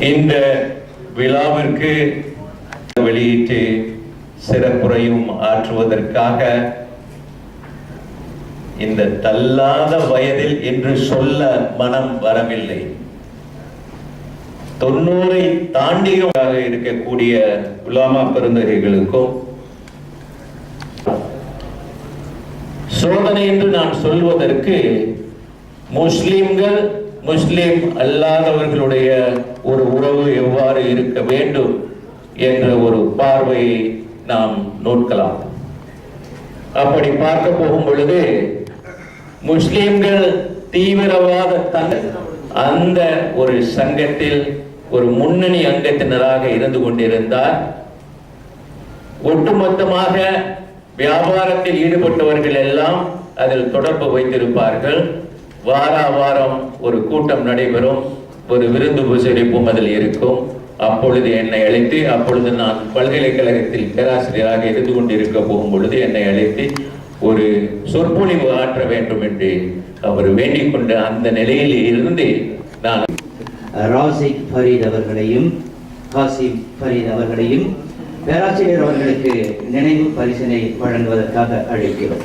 இந்த விழாவிற்கு வெளியிட்டு சிறப்புரையும் ஆற்றுவதற்காக இந்த தள்ளாத வயதில் என்று சொல்ல மனம் வரவில்லை. தொண்ணூறை தாண்டியாக இருக்கக்கூடிய உலாமா பெருந்தகைகளுக்கும் சோதனை என்று நான் சொல்வதற்கு முஸ்லிம்கள் முஸ்லிம் அல்லாதவர்களுடைய ஒரு உறவு எவ்வாறு இருக்க வேண்டும் என்ற ஒரு பார்வையை நாம் நோக்கலாம். அப்படி பார்க்க போகும் பொழுது முஸ்லிம்கள் தீவிரவாத அந்த ஒரு சங்கத்தில் ஒரு முன்னணி அங்கத்தினராக இருந்து கொண்டிருந்தார். ஒட்டுமொத்தமாக வியாபாரத்தில் ஈடுபட்டவர்கள் எல்லாம் அதில் தொடர்பு வைத்திருப்பார்கள். வார வாரம் ஒரு கூட்டம் நடைபெறும் ஒரு விருந்து உபசரிப்பும் அதில் இருக்கும். அப்பொழுது என்னை அழைத்து அப்பொழுது நான் பல்கலைக்கழகத்தில் பேராசிரியராக இருந்து கொண்டிருக்க போகும் பொழுது என்னை அழைத்து ஒரு சொற்பொழிவு ஆற்ற வேண்டும் என்று அவர் வேண்டிக் கொண்ட அந்த நிலையில் இருந்து நான் ராசிக் ஃபரீத் அவர்களையும் காசிம் ஃபரீத் அவர்களையும் பேராசிரியர் அவர்களுக்கு நினைவு பரிசனை வழங்குவதற்காக அழைக்கிறோம்.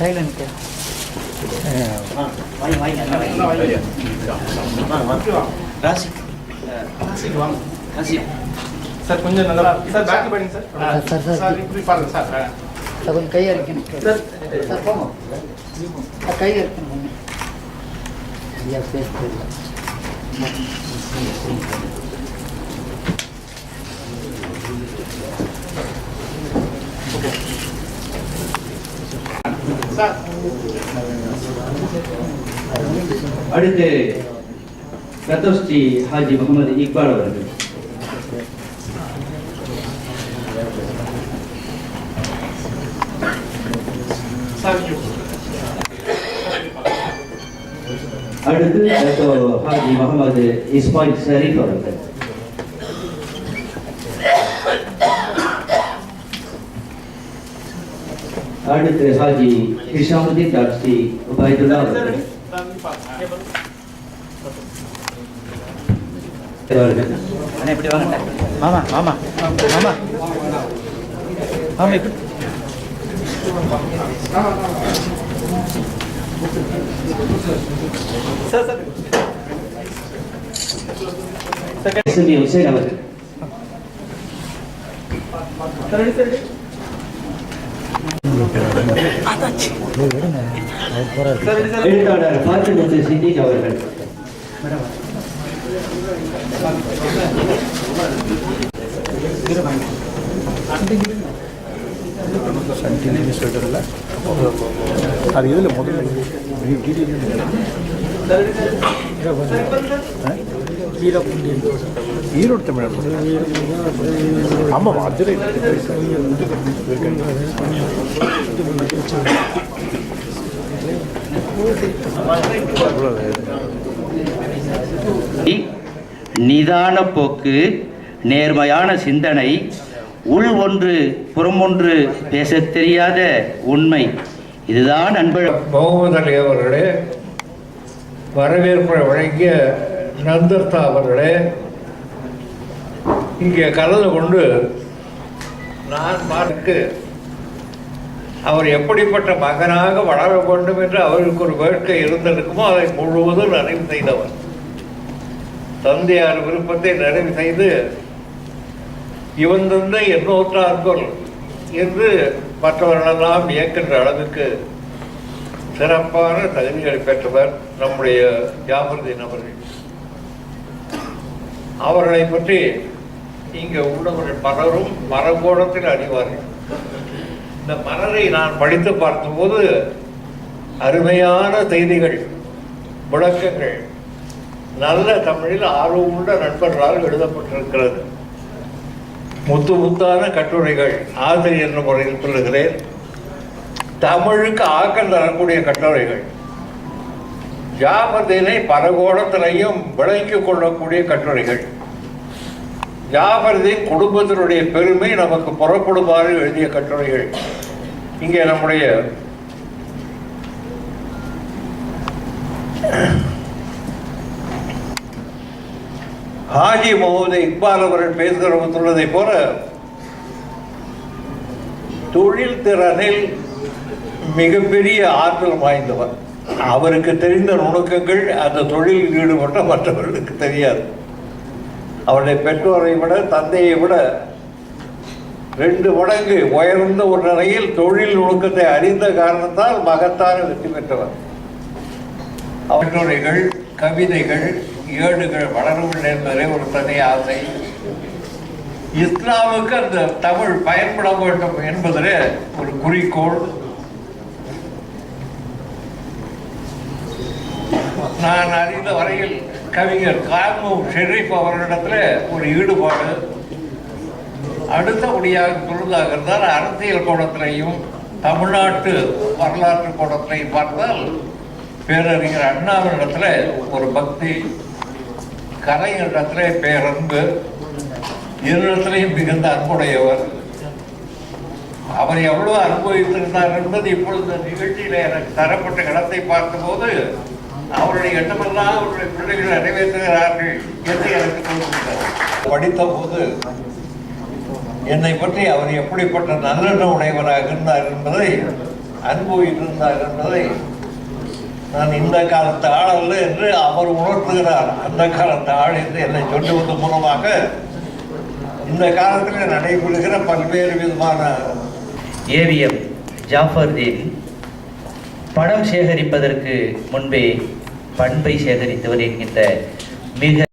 சைலண்ட் சார் கொஞ்சம் நல்லா சார் பேக் பண்ணுங்க சார் சார், சார். சார் இப்படி பாருங்க சார். சார் கொஞ்சம் கையை இருக்கணும். சார் சார் போங்க. சார் ஐயா பேச தெரியல. சார் அடுத்து ரத்தோஸ்ரீ ஹாஜி முகமது இக்பால் அவர்கள். அடுத்து ஹாஜி முகமது இஸ்மாயில் ஷரீப் அவர்கள். அடுத்து ஹாஜி ஹிஷாமுதீன் டாக்ஸி உபைதுல்லா அவர்கள் அண்ணா இப்படி வாங்க மாமா மாமா மாமா மாமா இப்படி சார் சார் ஹுசேன் அவர்கள் sir ready sir sir ready sir எழுத்தாளர் பாத்திமுத்து சித்திக் அவர்கள் அது இதில் முதல்ல ஈரோடு தமிழர். ஆமாம் அதில் நிதான போக்கு நேர்மையான சிந்தனை உள் ஒன்று புறம் ஒன்று பேசத் தெரியாத உண்மை. இதுதான் அன்பழ முகமது அலி அவர்களே வரவேற்பை வழங்கிய நந்தர்தா அவர்களே இங்கே கலந்து கொண்டு நான் பார்த்து அவர் எப்படிப்பட்ட மகனாக வளர வேண்டும் என்று அவருக்கு ஒரு வேட்கை இருந்திருக்குமோ அதை முழுவதும் நிறைவு செய்தவர். தந்தையார் விருப்பத்தை நிறைவு செய்து இவன் தந்தை எண்ணூற்றார்கள் என்று மற்றவர்களெல்லாம் இயக்கின்ற அளவுக்கு சிறப்பான தகுதிகளை பெற்றவர் நம்முடைய ஜாமிருதீன் அவர்கள். அவர்களை பற்றி இங்கே உள்ளவர்கள் பலரும் மரகோணத்தில் அறிவார்கள். இந்த மலரை நான் படித்து பார்த்தபோது அருமையான செய்திகள் விளக்கங்கள் நல்ல தமிழில் ஆர்வமுள்ள நண்பர்களால் எழுதப்பட்டிருக்கிறது. முத்து முத்தான கட்டுரைகள் ஆசிரியர் என்ற முறையில் சொல்லுகிறேன். தமிழுக்கு ஆக்கம் தரக்கூடிய கட்டுரைகள். ஜாபர்தீனை பல விளங்கி கொள்ளக்கூடிய கட்டுரைகள். ஜாபர்தீன் குடும்பத்தினுடைய பெருமை நமக்கு புறப்படுமாறு எழுதிய கட்டுரைகள். இங்கே நம்முடைய ஹாஜி முகமது இக்பால் அவர்கள் பேசுகிற சொல்வதை போல தொழில் திறனில் மிகப்பெரிய ஆற்றல் வாய்ந்தவர். அவருக்கு தெரிந்த நுணுக்கங்கள் அந்த தொழிலில் ஈடுபட்ட மற்றவர்களுக்கு தெரியாது. அவருடைய பெற்றோரை விட தந்தையை விட ரெண்டு மடங்கு உயர்ந்த ஒரு நிலையில் தொழில் நுணுக்கத்தை அறிந்த காரணத்தால் மகத்தான வெற்றி பெற்றவர். அவற்றுரைகள் கவிதைகள் ஏடுகள் வளரவில்லை என்பதே ஒரு தனி ஆசை. இஸ்லாமுக்கு அந்த தமிழ் பயன்பட வேண்டும் என்பதிலே ஒரு குறிக்கோள். நான் அறிந்த வரையில் கவிஞர் கார்மு ஷெரீப் அவர்களிடத்தில் ஒரு ஈடுபாடு. அடுத்தபடியாக தொழுதாக இருந்தால் அரசியல் கோணத்திலையும் தமிழ்நாட்டு வரலாற்று கோணத்திலையும் பார்த்தால் பேரறிஞர் அண்ணாவினிடத்தில் ஒரு பக்தி கலைஞரிடத்தில் பேரன்பு இருஇடத்திலையும் மிகுந்த அன்புடையவர். அவர் எவ்வளவு அனுபவித்திருந்தார் என்பது இப்பொழுது நிகழ்ச்சியில் எனக்கு தரப்பட்ட இடத்தை பார்த்தபோது அவருடைய எண்ணமெல்லாம் அவருடைய பிள்ளைகள் நிறைவேற்றுகிறார்கள் என்று எனக்கு தோன்றுகிறது. படித்த போது என்னை பற்றி அவர் எப்படிப்பட்ட நல்லெண்ண உடையவராக இருந்தார் என்பதை அனுபவித்திருந்தார் என்பதை நான் இந்த காலத்து ஆள் அல்ல என்று அவர் உணர்த்துகிறார். அந்த காலத்து ஆள் என்று என்னை சொல்லுவது மூலமாக இந்த காலத்தில் நடைபெறுகிற பல்வேறு விதமான ஏவிஎம் ஜாஃபர்தீன் படம் சேகரிப்பதற்கு முன்பே பண்பை சேகரித்தவர் என்கின்ற மிக